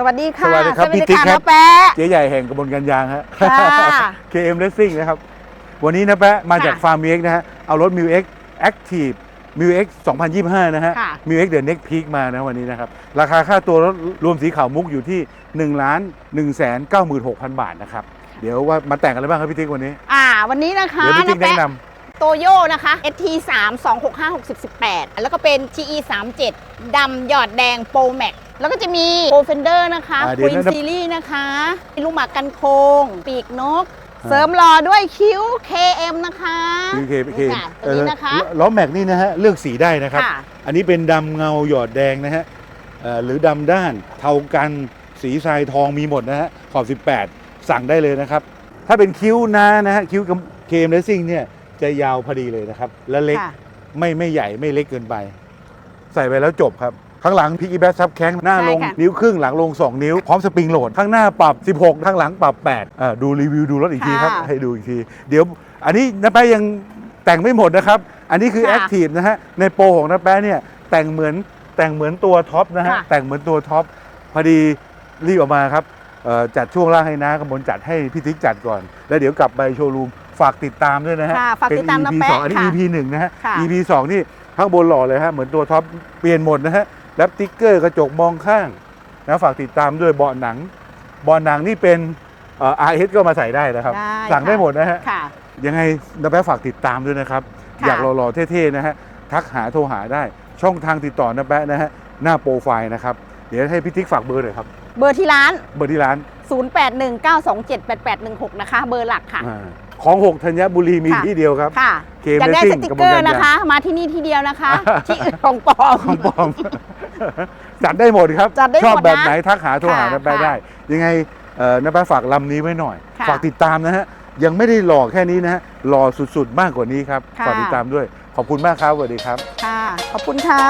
สวัสดีค่ะสวัสดีครับสวัสพี่ดีติ๊กค่ะครับน้าแป๊ะเจ๊ใหญ่แห่งกระบวนการยางฮะค่ะ KM Racing นะครับ วันนี้นะแปะมาจากค่ะฟาร์มมิวเอ็กนะฮะ เอารถมิวเอ็ก Active มิวเอ็ก2025 นะฮะค่ะมิวเอ็กเดอะเน็กพีคมานะวันนี้นะครับ ราคาค่าตัวรถรวมสีขาวมุกอยู่ที่ 1 ล้าน1แสน96,000 บาทนะครับ เดี๋ยวว่ามาแต่งอะไรบ้างครับพี่ติ๊กวันนี้ อ่า วันนี้นะคะเดี๋ยวพี่ติ๊กแนะแป๊ะนโตโย่นะคะ ST 3 2 6 5 6 0 18 แล้วก็เป็น GE 3 7ดำหยอดแดงโปรแม็ก แล้วก็จะมีโปรเฟนเดอร์นะคะอ่าเดี๋ยว Queen นะ Series นะคะมีลูกหมากกันโคง ปีกนกอ่าเสริมหล่อด้วยคิ้ว KM นะคะำ KK นี่ค่ะตัวนี้นะคะล้อแม็กนี่นะฮะเลือกสีได้นะครับ ค่ะ อันนี้เป็นดำเงาหยอดแดงนะฮะเอ่อหรือดำด้านเทากันสีทรายทองมีหมดนะฮะขอบ 18 สั่งได้เลยนะครับ ถ้าเป็นคิ้วนะนะฮะคิ้วเคมเลสซิ่งเนี่ยจะยาวพอดีเลยนะครับ และเล็กค่ะ ไม่ไม่ใหญ่ไม่เล็กเกินไป ใส่ไปแล้วจบครับ ข้างหลังพิกกี้แบ็กซับแข้งหน้าใช่ลงค่ะ นิ้วครึ่งหลังลง 2 นิ้ว พร้อมสปริงโหลด ข้างหน้าปรับ 16 ข้างหลังปรับ8อ่าดูรีวิวดูรถอีกทีครับ ค่ะให้ดูอีกที เดี๋ยวอันนี้น้าแป๊ะยังแต่งไม่หมดนะครับ อันนี้คือค่ะแอคทีฟนะฮะ ในโปรของน้าแป๊ะเนี่ยแต่งเหมือนแต่งเหมือนตัวท็อปนะฮะ ค่ะ แต่งเหมือนตัวท็อปพอดีรีบออกมาครับเอ่อจัดช่วงล่างให้นะกำมลจัดให้พี่ติ๊กจัดก่อน แล้วเดี๋ยวกลับไปโชว์รูมฝากติดตามด้วยนะฮะ ค่ะฝากติดตามเป็นน้า EP แป๊ะสองอันนี้ ค่ะ EP หนึ่งนะฮะ ค่ะ EP สองนี่ข้างบนหล่อเลยฮะ เหมือนตัวท็อปเปลี่ยนหมดนะฮะ แรปติ๊กเกอร์กระจกมองข้างนะฝากติดตามด้วยเบาะหนังเบาะหนังนี่เป็นเอ่อ RS ก็มาใส่ได้นะครับ ได้สั่งได้ค่ะ หมดนะฮะ ค่ะ ยังไงนะแป๊ะฝากติดตามด้วยนะครับ ค่ะ อยากหล่อๆเท่ๆนะฮะ ทักหาโทรหาได้ ช่องทางติดต่อนะแป๊ะนะฮะ หน้าโปรไฟล์นะครับ เดี๋ยวให้พี่ติ๊กฝากเบอร์หน่อยครับ เบอร์ที่ร้าน เบอร์ที่ร้าน 0819278816 นะคะ เบอร์หลักค่ะอาของหกธัญบุรีมีค่ะ ที่เดียวครับ ค่ะ เคมอยากได้ Racing สติกเกอร์นะคะ มาที่นี่ที่เดียวนะคะ ที่อื่นของปลอม ของปลอม จัดได้หมดครับ จัดได้หมดชอบแบบนะไหนทักหาโทรหาค่ะน้าแป๊ะค่ะได้ ยังไงเอ่อน้าแป๊ะฝากลำนี้ไว้หน่อย ค่ะฝากติดตามนะฮะ ยังไม่ได้หล่อแค่นี้นะฮะ หล่อสุดๆ มากกว่านี้ครับ ค่ะ ฝากติดตามด้วย ขอบคุณมากครับสวัสดีครับ ค่ะ ขอบคุณค่ะ